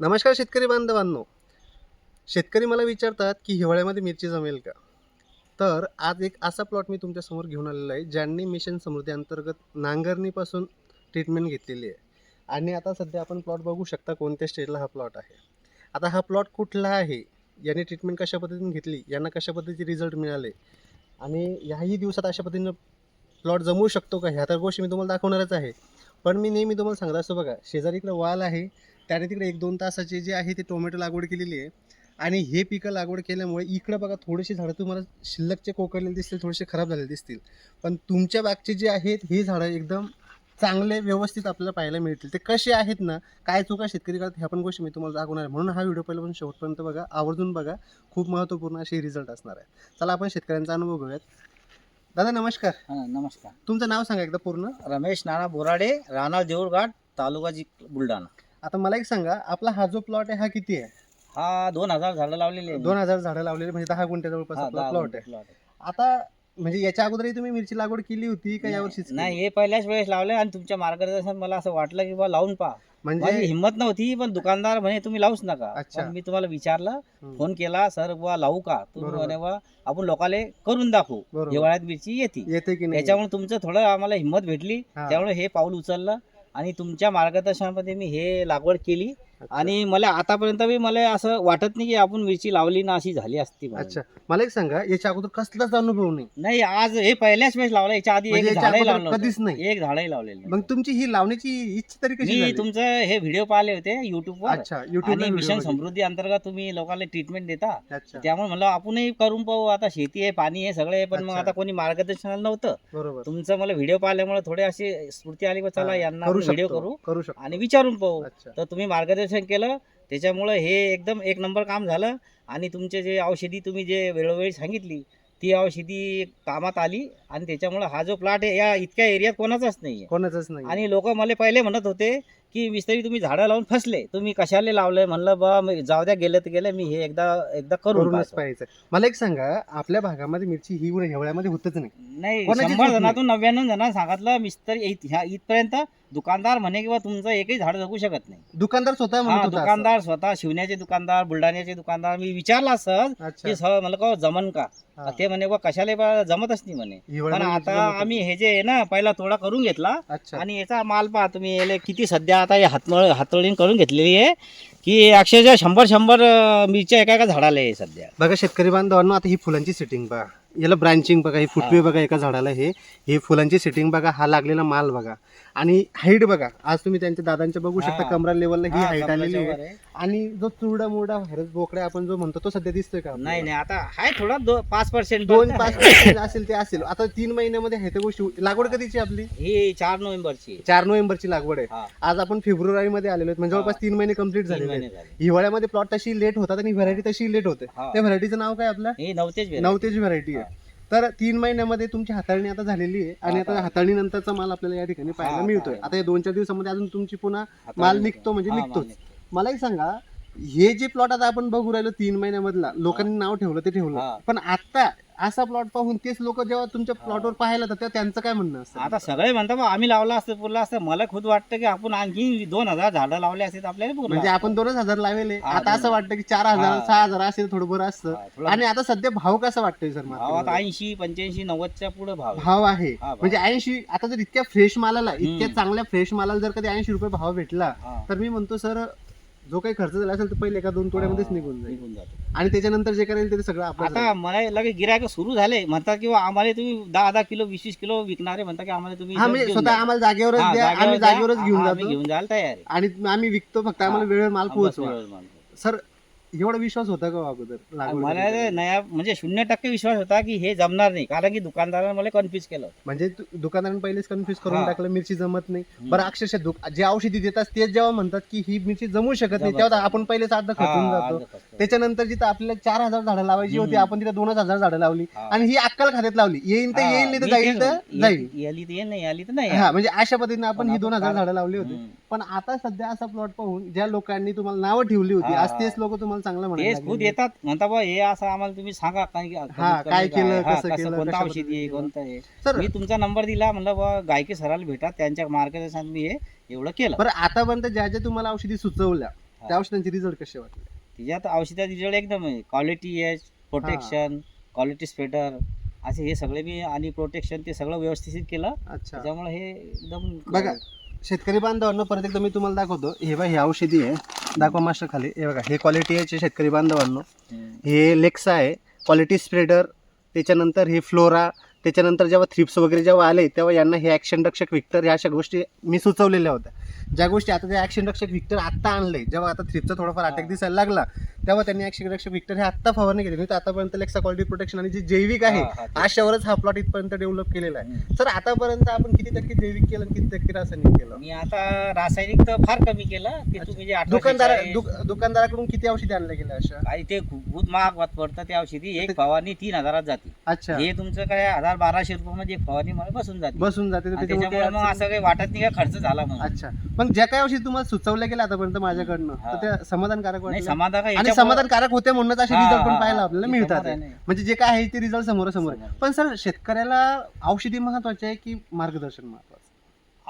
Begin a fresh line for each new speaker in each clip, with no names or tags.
नमस्कार शेतकरी बांधवांनो. शेतकरी मला विचारतात की हिवाळ्यामध्ये मिरची जमेल का? तर आज एक असा प्लॉट मी तुमच्यासमोर घेऊन आलेला आहे ज्यांनी मिशन समृद्धी अंतर्गत नांगरणीपासून ट्रीटमेंट घेतलेली आहे. आणि आता सध्या आपण प्लॉट बघू शकता कोणत्या स्टेजला हा प्लॉट आहे. आता हा प्लॉट कुठला आहे? याने ट्रीटमेंट कशा पद्धतीने घेतली? यांना कशा पद्धतीचे रिझल्ट मिळाले? आणि ह्याही दिवसात अशा पद्धतीनं प्लॉट जमवू शकतो का? ह्या तर गोष्टी मी तुम्हाला दाखवणारच आहे. पण मी नेहमी तुम्हाला सांगत असतो बघा शेजारी इकडे वाल आहे त्याने तिकडे एक दोन तासाचे जे आहे ते टोमॅटो लागवड केलेली आहे. आणि हे पिकं लागवड केल्यामुळे इकडं बघा थोडेसे झाडं तुम्हाला शिल्लकचे कोकडलेले दिसतील थोडेसे खराब झालेले दिसतील. पण तुमच्या बागचे जे आहेत हे झाडं एकदम चांगले व्यवस्थित आपल्याला पाहायला मिळतील. ते कसे आहेत ना काय चुका शेतकरी करतात ह्या पण गोष्टी मी तुम्हाला दाखवणार आहे. म्हणून हा व्हिडिओ पहिल्यापासून शेवटपर्यंत बघा आवर्जून बघा. खूप महत्त्वपूर्ण असे रिझल्ट असणार आहे चला आपण शेतकऱ्यांचा अनुभव घेऊयात. दादा नमस्कार.
हा, नमस्कार.
तुमचं नाव सांगा एकदा पूर्ण.
रमेश नाना बोराडे राहणार देऊळघाट तालुका जी बुलढाणा.
आता मला एक सांगा आपला हा जो प्लॉट आहे हा किती आहे?
हा दोन हजार झाडं लावलेले
दोन हजार झाडं लावलेली म्हणजे दहा गुंठ्या जवळपास आपला प्लॉट आहे.
प्लॉट
आता म्हणजे याच्या अगोदरही तुम्ही मिरची लागवड केली होती का यावर्षीच
नाही हे पहिल्याच वेळेस लावले आणि तुमच्या मार्गदर्शन मला असं वाटलं की बा लावून पहा.
म्हणजे
हिंमत नव्हती पण दुकानदार म्हणे तुम्ही लावूच नका.
अच्छा.
मी तुम्हाला विचारलं फोन केला सर बुवा लावू का? तुम्ही. म्हणे बा आपण लोकाले करून दाखवू हिवाळ्यात मिरची येते.
येते की नाही?
त्याच्यामुळे तुमचं थोडं आम्हाला हिंमत भेटली. त्यामुळे हे पाऊल उचललं आणि तुमच्या मार्गदर्शनामध्ये मी हे लागवड केली. आणि मला आतापर्यंत बी मला असं वाटत नाही की आपण मिरची लावली ना अशी झाली असती म्हणून.
अच्छा. मला एक सांगा याच्या अगोदर कसलाच अनुभव नाही.
नाही आज हे पहिल्याच वेळेस लावलं याच्या आधी
म्हणजे
एक
याच्या
झाडही
अगोदर
लावलं
कधीच. नाही.
एक झाडही लावलेलं
मग. तुमची ही लावण्याची इच्छा तरी कशी
मी
झाली?
तुमचं हे व्हिडिओ पाहिले होते युट्यूबवर
अच्छा युट्यूब
आणि मिशन समृद्धी अंतर्गत तुम्ही लोकांना ट्रीटमेंट देता.
अच्छा.
त्यामुळे म्हणलं आपणही करून पाहू आता शेती आहे पाणी आहे सगळे पण मग
अच्छा.
आता कोणी मार्गदर्शनाला नव्हतं.
बरोबर.
तुमचं मला व्हिडिओ पाहिल्यामुळे थोडे अशी स्फूर्ती आली की चला
हा,
यांना
करू
व्हिडिओ
शकतो
करू
करू शकतो.
आणि विचारून पाहू.
अच्छा.
तर तुम्ही मार्गदर्शन केलं. त्याच्यामुळं हे एकदम एक नंबर काम झालं. आणि तुमचे जे औषधी तुम्ही जे वेळोवेळी सांगितली ती औषधी कामात आली. आणि त्याच्यामुळं हा जो प्लॉट आहे या इतक्या एरियात कोणाचाच नाही
कोणाचंच नाही
आणि लोक मला पहिले म्हणत होते की मिस्त्री तुम्ही झाडं लावून फसले. तुम्ही कशाला लावलंय? म्हणलं बा जाऊ द्या गेलं तर गेलं. मी हे एकदा एकदा करून
करूनच. पाहिजे मला एक सांगा आपल्या भागामध्ये मिरची ही हिवाळ्यामध्ये होतच नाही.
नाही शंभर. जणातून नव्याण्णव जणांना सांगितलं मिस्त्री इथपर्यंत दुकानदार म्हणे किंवा तुमचं एकही झाड जगू शकत नाही.
दुकानदार स्वतः
हा
म्हणत होता असं.
दुकानदार स्वतः शिवण्याचे दुकानदार बुलढाण्याचे दुकानदार मी विचारला सहज
अच्छा.
की सह मला का जमन का?
हा.
ते म्हणे बा कशाला बा जमतच नाही म्हणे. पण आता आम्ही हे जे आहे ना पहिला तोडा करून घेतला.
अच्छा.
आणि याचा माल पहा तुम्ही याले किती सध्या आता हे हातमळ हातोडीन करून घेतलेली आहे की अक्षरशः शंभर शंभर अं, मिरच्या एका एका झाडाला आहे सध्या.
बघा शेतकरी बांधवांनो आता ही फुलांची सेटिंग बघा याला ब्रांचिंग बघा ही फुटवे बघा एका झाडाला हे. हे फुलांची सेटिंग बघा हा लागलेला माल बघा. आणि हाईट बघा. आज तुम्ही त्यांच्या दादांच्या बघू शकता
हा.
कमरा लेवलला ही
हा,
हाईट आलेली आहे. आणि जो चुरडा मुरडा व्हायरस बोकड्या आपण जो म्हणतो तो सध्या दिसतोय का
नाही नाही आता आहे थोडा दो पाच पर्सेंट
दोन पाच percent असेल ते असेल. आता तीन महिन्यामध्ये आहे त्या गोष्टी. लागवड कधीची आपली?
ही चार नोव्हेंबरची आहे.
चार नोव्हेंबरची लागवड आहे.
हा,
आज आपण फेब्रुवारी मध्ये आलेलो आहेत. म्हणजे
हा.
जवळपास तीन महिने कंप्लीट
तीन
झालेले
महिने
आहेत
झाले.
हिवाळ्यामध्ये प्लॉट तशी लेट होतात आणि व्हरायटी तशी लेट होते.
हा.
त्या व्हरायटीचं नाव काय आपलं?
ही नव्हतेच.
नवतेची व्हरायटी आहे. तर तीन महिन्यामध्ये तुमची हाताळणी आता झालेली आहे आणि आता. हाताळणी नंतरचा माल आपल्याला या ठिकाणी पाहायला मिळतोय. आता या दोन चार दिवसामध्ये अजून तुमची पुन्हा माल निघतो म्हणजे निघतोच
निघतो.
मला एक सांगा हे जे प्लॉट आता आपण बघू राहिलो तीन महिन्यामधला लोकांनी नाव ठेवलं ते ठेवलं. पण आता असा प्लॉट पाहून तेच लोक जेव्हा तुमच्या प्लॉटवर पाहायला तेव्हा त्यांचं काय म्हणणं असतं
आता सगळे म्हणतात बा आम्ही लावला असतं पुरला असतं मला खुद वाटतं की आपण आणखी दोन हजार झाडं लावले असते तर आपल्याला
म्हणजे. आपण दोनच हजार लावले
हा,
आता असं. वाटतं की चार हजार
हा.
सहा हजार असेल थोडं बरं असतं
थोडा
आणि आता सध्या भाव कसा वाटतोय सर
भाव आता ऐंशी पंच्याऐंशी नव्वदच्या पुढे भाव आहे.
भाव आहे
हा, भाव.
म्हणजे ऐंशी आता जर इतक्या फ्रेश मालाला इतक्या
हम्म.
चांगल्या फ्रेश मालाला जर कधी ऐंशी रुपये भाव भेटला
हा.
तर मी म्हणतो सर जो काही खर्च झाला असेल तर पहिले एका दोन तोड्यामध्येच निघून जाईल
निघून जातो
आणि त्याच्यानंतर जे करेल ते सगळं आपलं
आता मला लगे गिरायक सुरू झाले म्हणतात की बा आम्हाला तुम्ही दहा दहा किलो वीस वीस किलो विकणारे म्हणतात की आम्हाला तुम्ही
हा म्हणजे
घेऊन
स्वतः
जा.
आम्हाला जागेवरच
हा,
द्या
जागेवर
आम्ही
द्या.
जागेवरच
हा,
घेऊन
आम्ही
जातो
घेऊन जायला तयार आहे
आणि आम्ही विकतो फक्त आम्हाला. वेळेवर माल
बस
पोहोचवा
वेळेवर माल.
सर एवढा विश्वास होता का हो अगोदर
मला? नया म्हणजे शून्य टक्के विश्वास होता की हे जमणार नाही कारण की दुकानदाराने मला कन्फ्युज केलं
म्हणजे तु- दुकानदारांनी पहिलेच कन्फ्युज करून
हा.
टाकलं मिरची जमत नाही
हम्म.
बरं अक्षरशः दुक- जे औषधी देतात तेच जेव्हा म्हणतात की ही मिरची जमू शकत नाही
जमत
तेव्हा
नाही.
आपण पहिलेच अर्ध खचून
हा,
जातो
अर्ध.
त्याच्यानंतर जिथं आपल्याला चार हजार झाडं लावायची होती
हम्म.
आपण तिथे दोनच हजार झाडं लावली
हा.
आणि ही अक्कल खात्यात लावली येईन तर
हा,
येईल नाही तर
मी
जाईल
तेच
तर
म्हणतो.
जाईल
ये- आली तर ये नाही आली तर नाही
हा म्हणजे अशा पद्धतीने आपण
पण
ही
आपण
दोन हजार झाडं लावली होती
हम्म.
पण आता सध्या असा प्लॉट पाहून ज्या लोकांनी तुम्हाला नावं ठेवली होती
हा,
आज. तेच लोक तुम्हाला चांगलं
तेच
म्हणायला
खुद
लागलेले.
येतात. म्हणता बा हे असं आम्हाला तुम्ही सांगा काय
हा, काय केलं,
हा,
कसं केलं,
कोणतं
कशा
औषधी आहे कोणतं आहे?
सर
मी तुमचा नंबर दिला म्हणलं बा गायके सराला भेटा त्यांच्या मार्गदर्शनात मी हे एवढं केलं.
बरं आतापर्यंत ज्या ज्या तुम्हाला औषधी सुचवल्या त्या औषधांचे रिझल्ट कसे वाटले?
त्याच्यात औषधाचा रिझल्ट एकदम आहे. क्वालिटी एच प्रोटेक्शन क्वालिटी स्पेटर असे हे सगळे मी आणि प्रोटेक्शन ते सगळं व्यवस्थित केलं.
अच्छा.
त्याच्यामुळे हे एकदम
बघा शेतकरी बांधवांना परत एकदा मी तुम्हाला दाखवतो. हे बघा हे औषधी आहे. दाखवा मास्टर खाली हे बघा हे क्वालिटी आहे शेतकरी बांधवांनो. हे लेक्सा आहे. क्वालिटी स्प्रेडर त्याच्यानंतर हे फ्लोरा त्याच्यानंतर जेव्हा थ्रिप्स वगैरे जेव्हा आले तेव्हा यांना हे ॲक्शन रक्षक विक्टर ह्या अशा गोष्टी मी सुचवलेल्या होत्या. ज्या गोष्टी आता ते ॲक्शन रक्षक विक्टर आत्ता आणले जेव्हा आता थ्रिपचा थोडाफार अटॅक. दिसायला लागला तेव्हा त्यांनी ॲक्शन रक्षक विक्टर हे आत्ता फवारणी केली. नाही तर आतापर्यंत लेक्सा क्वालिटी प्रोटेक्शन आणि जे जैविक आहे
हा, ते-
अशावरच हा प्लॉट इथपर्यंत डेव्हलप केलेला आहे. सर आतापर्यंत आपण किती टक्के जैविक केलं आणि किती टक्के रासायनिक केलं?
मी आता रासायनिक तर फार कमी केलं. ते तुम्ही
दुकानदार दुकानदाराकडून किती औषधी आणल्या गेल्या अशा?
ते खूप महाग पडतं त्या औषधी. एक फवारणी तीन हजारात जाते.
अच्छा.
हे तुमचं काय हजार बाराशे रुपयामध्ये एक फवारणी मला बसून जाते
बसून जाते तर
आणि
त्याच्यामुळे
त्याच्यामुळे मग असं काही वाटत नाही का खर्च झाला म्हणून
अच्छा पण ज्या काही औषधी तुम्हाला सुचवल्या गेल्या आतापर्यंत माझ्याकडनं. तर त्या समाधानकारक
नाही समाधान काय
आणि
याच्यामुळं-
समाधानकारक होते म्हणूनच असे
हा,
रिझल्ट पण पाहायला
हा.
आपल्याला मिळतात
समाधान आहे.
म्हणजे जे काय आहे ते रिझल्ट समोर समोर आहे. पण सर शेतकऱ्याला औषधी महत्त्वाचे आहे की मार्गदर्शन महत्वाचं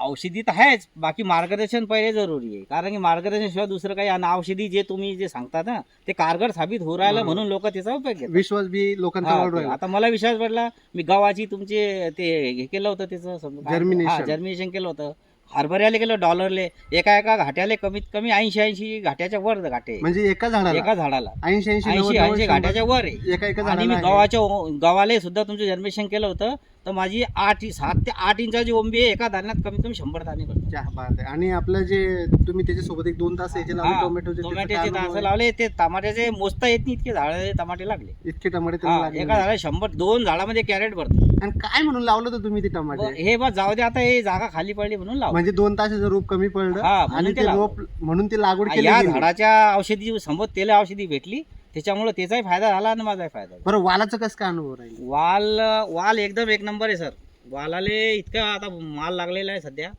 औषधी तर आहेच बाकी मार्गदर्शन पहिले जरुरी आहे. कारण की मार्गदर्शनशिवाय दुसरं काही आणि औषधी जे तुम्ही जे सांगता ना ते कारगर साबित होऊ राहिलं. म्हणून लोक त्याचा उपयोग घेतात.
विश्वास बी लोकांचा
हा,
वाढ
ते-
राहिला.
आता मला विश्वास पडला मी गव्हाची तुमचे ते हे केलं होतं त्याचं
Germination.
जर्मिनेशन केलं होतं. हरभऱ्याला केलं डॉलरले. एका एका घाट्याला कमीत कमी ऐंशी ऐंशी घाट्याच्या वर घाटे.
म्हणजे एका झाडाला?
एका झाडाला.
ऐंशी ऐंशी
ऐंशी
नव्वद,
ऐंशी
शंभर,
घाट्याच्या वर आहे.
एका एका
आणि मी
झाडाला आहे.
गव्हाच्या गव्हाले सुद्धा तुमचं जर्मिनेशन केलं होतं. तर माझी आठ सात ते आठ इंचाची ओंबी आहे एका दाण्यात कमीत कमी शंभर दाणे पडतात
क्या बात आहे आणि आपलं जे तुम्ही त्याच्यासोबत एक दोन तास याचे लावले
हा,
टोमॅटोचे त्याचं
टोमॅटोचे
अनुभव
तास
आहे?
लावले ते टमाट्याचे मोजता येत नाही इतके झाड टमाटे लागले
इतके टमाटे त्याला
हा. एका झाडा शंभर दोन झाडामध्ये कॅरेट भरतात
आणि काय म्हणून लावलं होतं तुम्ही ते टमाटे
हे बस जाऊ दे आता हे जागा खाली पडली म्हणून लाव
म्हणजे दोन तासाचं रोप कमी पडलं
हा, म्हणून
आणि
ते
ते
लावलं.
रोप म्हणून ती लागवड केली
या
गेली.
झाडाच्या औषधी संबोध तेल औषधी भेटली त्याच्यामुळे त्याचाही फायदा झाला आणि माझाही फायदा झाला.
बरं वालाचं कसं काय अनुभव राहील
वाल वाल एकदम एक नंबर आहे सर वालाले इतका आता माल लागलेला आहे सध्या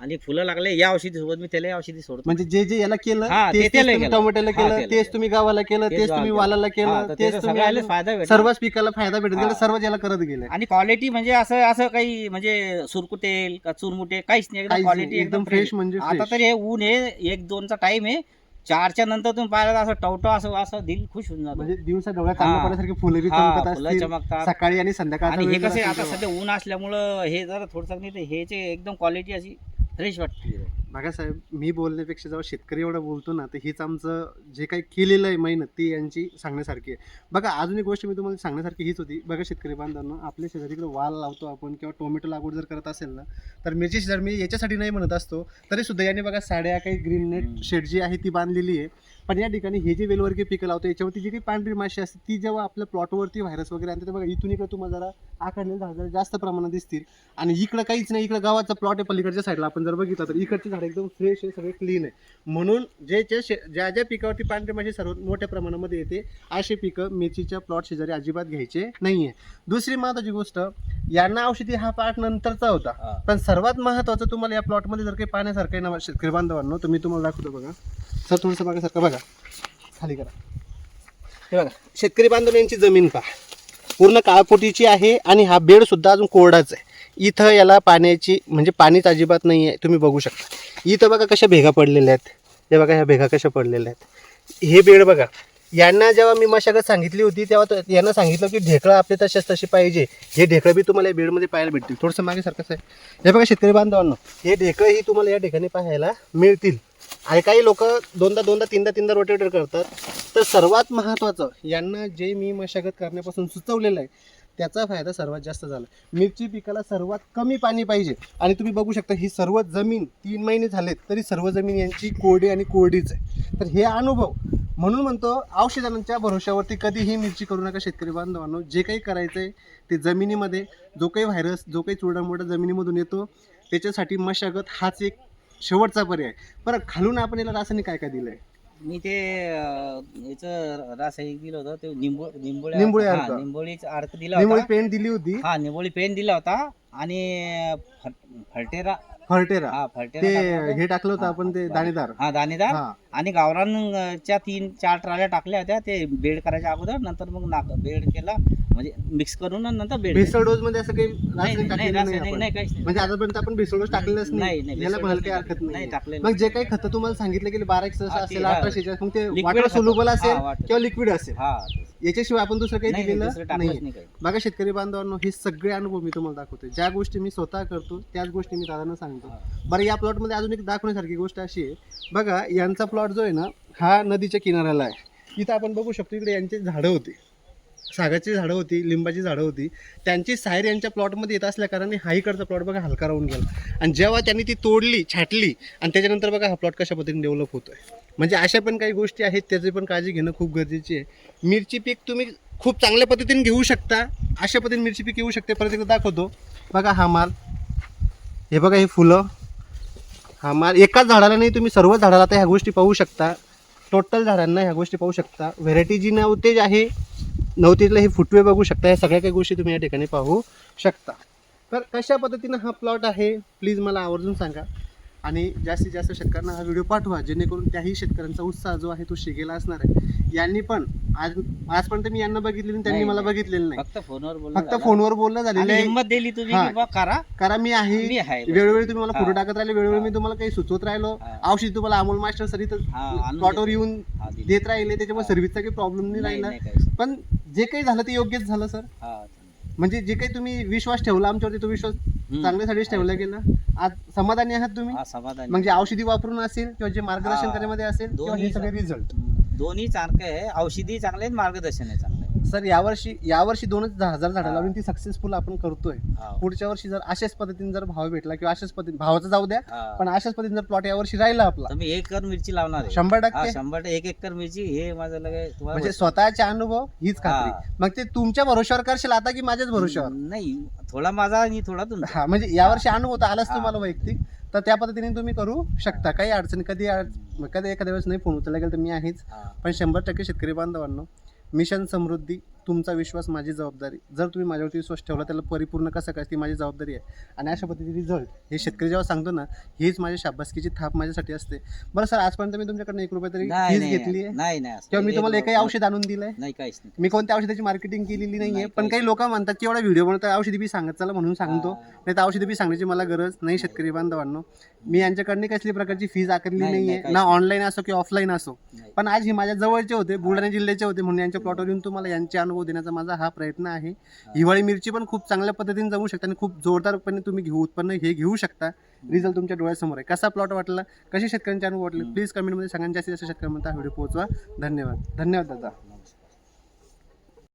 आणि फुलं लागले या औषधी सोबत मी त्याला औषधी सोडतो
म्हणजे जे जे याला केलं
हा,
तेच
ते
तेच
त्याला
तुम्ही
केलं.
टोमॅटोला
हा,
केलं
त्याला
तेच. तुम्ही गावाला केलं
तेच
तुम्ही. वालाला
हा,
केलं
तर
तेच
त्याचा
तुम्ही
सगळ्यालाच फायदा भेटला
सर्वच पिकाला फायदा भेटत गेला
हा.
सर्वच याला करत गेले
आणि क्वालिटी म्हणजे असं असं काही म्हणजे सुरकुटेल का चुरमुटे काहीच नाही एकदम
काहीच
क्वालिटी
नाही, एकदम
एकदम
फ्रेश म्हणजे
आता
fresh.
तरी हे ऊन हे एक दोनचा टाइम आहे चारच्या नंतर तुम्ही पाहिलं तर असं टवटो असं असं दिल खुश होऊन जातो
म्हणजे दिवसा डोळ्यात चांगलं
हा.
पडल्यासारखी फुलं बी
हा,
चमकत
फुलं
असतील
चमकतात
सकाळी आणि संध्याकाळचा
आणि हे कसे
जर
आता सध्या ऊन असल्यामुळं हे जरा थोडंसं नाही तर ह्याचे एकदम क्वालिटी अशी फ्रेश वाटते.
बघा साहेब मी बोलण्यापेक्षा जेव्हा शेतकरी एवढं बोलतो ना तर हीच आमचं जे काही केलेलं आहे मेहनत ती यांची सांगण्यासारखी आहे. बघा अजून एक गोष्ट मी तुम्हाला सांगण्यासारखी हीच होती. बघा शेतकरी बांधवांना आपल्या शेजारीकडे वाल लावतो आपण किंवा टोमॅटो लागवड जर करत असेल ना तर मिरची शेजार मी याच्यासाठी नाही म्हणत असतो. तरी सुद्धा याने बघा साड्या काही ग्रीन नेट. शेड जी आहे ती बांधलेली आहे. पण या ठिकाणी हे जे वेलवर्गीय पिकं लावतो याच्यावरती जी काही पांढरी माशी असते ती जेव्हा आपल्या प्लॉटवरती व्हायरस वगैरे आणते बघा इथून इकडे तुम्हाला जरा आकडलेले झाड जरा जास्त प्रमाणात दिसतील. आणि इकडं काहीच नाही इकडं गावाचा प्लॉट आहे पलीकडच्या साईडला आपण जर बघितलं तर इकडचे झाड एकदम फ्रेश आहे सगळे क्लीन आहे. म्हणून जे जे ज्या ज्या पिकावरती पांढरी माशी सर्वात मोठ्या प्रमाणामध्ये येते असे पिकं मिरचीच्या प्लॉट शेजारी अजिबात घ्यायचे नाहीये. दुसरी महत्वाची गोष्ट यांना औषधी हा पार्ट नंतरचा होता. पण सर्वात महत्वाचं तुम्हाला या प्लॉटमध्ये जर काही पाहण्यासारखं आहे ना शेतकरी बांधवांनो मी तुम्हाला दाखवतो बघा. सर थोडंसं बघासारखं बघा. खाली करा. हे बघा शेतकरी बांधव यांची जमीन पहा. पूर्ण काळपोटीची आहे आणि हा बेडसुद्धा अजून कोरडाच आहे. इथं याला पाण्याची म्हणजे पाणीच अजिबात नाही आहे तुम्ही बघू शकता. इथं बघा कशा भेगा पडलेल्या आहेत. हे बघा ह्या भेगा कशा पडलेल्या आहेत. हे बेड बघा यांना जेव्हा मी मशागत सांगितली होती तेव्हा यांना सांगितलं की ढेकळं आपले तसेच तसे पाहिजे. हे ढेकळं बी तुम्हाला या बेडमध्ये पाहायला भेटतील. थोडंसं मागे सारखंच आहे हे बघा शेतकरी बांधवांना हे ढेकळं ही तुम्हाला या ठिकाणी पाहायला मिळतील. आणि काही लोक दोनदा दोनदा तीनदा तीनदा रोटेटर करतात. तर सर्वात महत्त्वाचं यांना जे मी मशागत करण्यापासून सुचवलेलं आहे त्याचा फायदा सर्वात जास्त झाला. मिरची पिकाला सर्वात कमी पाणी पाहिजे. आणि तुम्ही बघू शकता ही सर्व जमीन तीन महिने झालेत तरी सर्व जमीन यांची कोरडी आणि कोरडीच आहे. तर हे अनुभव म्हणून म्हणतो औषधांच्या भरोश्यावरती कधीही मिरची करू नका शेतकरी बांधवांनो. जे काही करायचं आहे ते जमिनीमध्ये जो काही व्हायरस जो काही चुडामोडा जमिनीमधून येतो त्याच्यासाठी मशागत हाच एक शेवटचा पर्याय. बरं खालून आपण याला रासायनिक काय काय दिलंय?
मी ते अं, याचं रासायनिक दिलं होतं ते निंबो निंबोळी
निंबोळी
हा,
अर्क.
निंबोळीचा अर्क दिला होता.
पेंट दिली होती.
हा निंबोळी पेन दिला होता आणि फट- फलटेरा
फर्टेरा
हा
ते
टाकला होता.
हे टाकलं होतं
हा,
आपण ते
हा,
दाणेदार.
हा दाणेदार.
हा.
आणि गावरानच्या तीन चार ट्राल्या टाकल्या होत्या. ते बेड करायच्या अगोदर नंतर मग नाक बेड केला. म्हणजे मिक्स करून आणि नंतर बेड
भेसळ डोस मध्ये असं काही
नाही
रासायनिक
नाही
टाकलेलं नाही
नाही
आपण.
नाही काहीच नाही.
म्हणजे आतापर्यंत आपण भेसळ डोस टाकलेलाच
नाही.
नाही
नाही
याला म्हणायला काही
नाही
हरकत
नाही.
नाही
टाकलेलं
मग जे काही खतं तुम्हाला सांगितलं की बारा एक
हा, ते
असेल
हा.
अठराशे मग ते
Liquid
वॉटर
खतं.
सोल्युबल असेल. किंवा लिक्विड असेल.
हा.
याच्याशिवाय आपण दुसरं काही
नाही नाही,
दिलेलं
दुसरं
नाही
टाकलंच नाही काही.
बघा शेतकरी बांधवांनो हे सगळे अनुभव मी तुम्हाला दाखवतोय. ज्या गोष्टी मी स्वतः करतो त्याच गोष्टी मी दादांना सांगतो. बरं या प्लॉटमध्ये अजून एक दाखवण्यासारखी गोष्ट अशी आहे. बघा यांचा प्लॉट जो आहे ना हा नदीच्या किनाऱ्याला आहे. इथं आपण बघू शकतो इकडे यांची झाडं होती. सागाची झाडं होती लिंबाची झाडं होती. त्यांची सायर यांच्या प्लॉटमध्ये येत असल्या कारणाने हा इकडचा प्लॉट बघा हलका राहून गेला. आणि जेव्हा त्यांनी ती तोडली छाटली आणि त्याच्यानंतर बघा हा प्लॉट कशा पद्धतीने डेव्हलप होतोय. म्हणजे अशा पण काही गोष्टी आहेत त्याची पण काळजी घेणं खूप गरजेची आहे. मिरची पीक तुम्ही खूप चांगल्या पद्धतीने घेऊ शकता. अशा पद्धतीने मिरची पीक येऊ शकते. परत एकदा दाखवतो. बघा हा माल. हे बघा हे फुलं. हा माल एकाच झाडाला नाही तुम्ही सर्व झाडाला तर ह्या गोष्टी पाहू शकता. टोटल झाडांना ह्या गोष्टी पाहू शकता. व्हेरायटी जी नवतेज आहे नवतेजला हे फुटवे बघू शकता. या सगळ्या काही गोष्टी तुम्ही या ठिकाणी पाहू शकता. तर कशा पद्धतीनं हा प्लॉट आहे? प्लीज मला आवर्जून सांगा. आणि जास्तीत जास्त शेतकऱ्यांना हा व्हिडिओ पाठवा जेणेकरून त्याही शेतकऱ्यांचा उत्साह जो आहे तो शिकेला असणार आहे यांनी पण आज आजपर्यंत मी यांना बघितलेलं आणि त्यांनी मला. बघितलेलं नाही
फक्त फोनवर बोलणं
फक्त. फोनवर बोलणं झालेलं आहे
हिंमत दिली तुम्ही. की बा करा
कारण मी आहे
मी आहे
वेळोवेळी तुम्ही मला. फोटो टाकत राहिले वेळोवेळी. मी तुम्हाला काही सुचवत राहिलो
हा.
औषध तुम्हाला अमोल मास्टर सर इथं
हा, आणून
प्लॉटवर
देतो.
येऊन
हा, दिली.
देत राहिले त्याच्यामुळे
हा.
सर्व्हिसचा काही प्रॉब्लेम नाही
नाही,
राहिला
नाही, काहीच नाही.
पण जे काही झालं ते योग्यच झालं सर
हा,
म्हणजे जे काही तुम्ही विश्वास ठेवला आमच्यावरती तो विश्वास. चांगल्यासाठीच ठेवला गेला आज समाधानी आहात तुम्ही
हा, समाधानी.
म्हणजे औषधी वापरून असेल किंवा जे मार्गदर्शन
हा.
करण्यामध्ये असेल किंवा हे
दोन्ही
सगळे रिझल्ट
दोन्ही चांगले आहे औषधी चांगले आहेत मार्गदर्शन आहे चांगलं आहे.
सर यावर्षी यावर्षी दोनच हजार झाडं. लावून ती सक्सेसफुल आपण करतोय. पुढच्या वर्षी जर अशाच पद्धतीने जर भाव भेटला किंवा अशाच पद्धतीने भावाचा जाऊ द्या. पण अशाच पद्धतीने जर प्लॉट यावर्षी राहिला आपला.
तुम्ही एक एकर मिरची लावणार आहे.
शंभर
हा,
टक्के.
शंभर एक एकर मिरची हे माझं लगे तुम्हाला
म्हणजे स्वतःचे अनुभव हीच खात्री. मग ते तुमच्या भरोश्यावर करशील आता की माझ्याच भरोश्यावर?
नाही थोडा माझा आणि थोडा तुमचा.
हा म्हणजे यावर्षी अनुभव तर आलाच
हा.
तुम्हाला वैयक्तिक. तर त्या पद्धतीने तुम्ही करू शकता. काही अडचणी कधी अड- कधी एखाद्या वेळेस नाही फोन उचलला गेला तर मी आहेच.
हा.
पण शंभर टक्के शेतकरी बांधवांनो मिशन समृद्धी. तुमचा विश्वास माझी जबाबदारी. जर तुम्ही माझ्यावरती विश्वास ठेवला त्याला परिपूर्ण कसं काय ती माझी जबाबदारी आहे? आणि अशा पद्धतीचे रिझल्ट हे शेतकरी जेव्हा सांगतो ना हीच माझ्या शाबासकीची थाप माझ्यासाठी असते. बरं सर आजपर्यंत मी तुमच्याकडनं एक रुपये तरी
नाही,
घेतली आहे
नाही.
किंवा मी तुम्हाला एकही औषध आणून दिलंय?
नाही काहीच नाही
मी कोणत्या औषधाची मार्केटिंग केलेली नाहीये
नाही,
पण काही लोक म्हणतात की एवढा व्हिडिओ बनवता औषधी बी सांगत चला म्हणून सांगतो. नाही तर औषधी बी सांगण्याची मला गरज नाही शेतकरी बांधवांनो. मी यांच्याकडनं कसली प्रकारची फीज आकारली
नाही,
नाहीये. ना. ऑनलाईन असो किंवा ऑफलाईन असो. पण आज हे माझ्या जवळचे होते बुलढाणा जिल्ह्याचे होते म्हणून यांच्या प्लॉटवर येऊन तुम्हाला यांचे अनुभव देण्याचा माझा हा प्रयत्न आहे. हिवाळी मिरची पण खूप चांगल्या पद्धतीने जमू शकते आणि खूप जोरदारपणे तुम्ही घेऊ उत्पन्न हे घेऊ शकता. रिझल्ट तुमच्या डोळ्यासमोर आहे. कसा प्लॉट वाटला? कसे शेतकऱ्यांचे अनुभव वाटले. प्लीज कमेंटमध्ये सांगा आणि जास्तीत जास्त शेतकऱ्यांपर्यंत हा व्हिडिओ पोहोचवा. धन्यवाद. धन्यवाद दादा.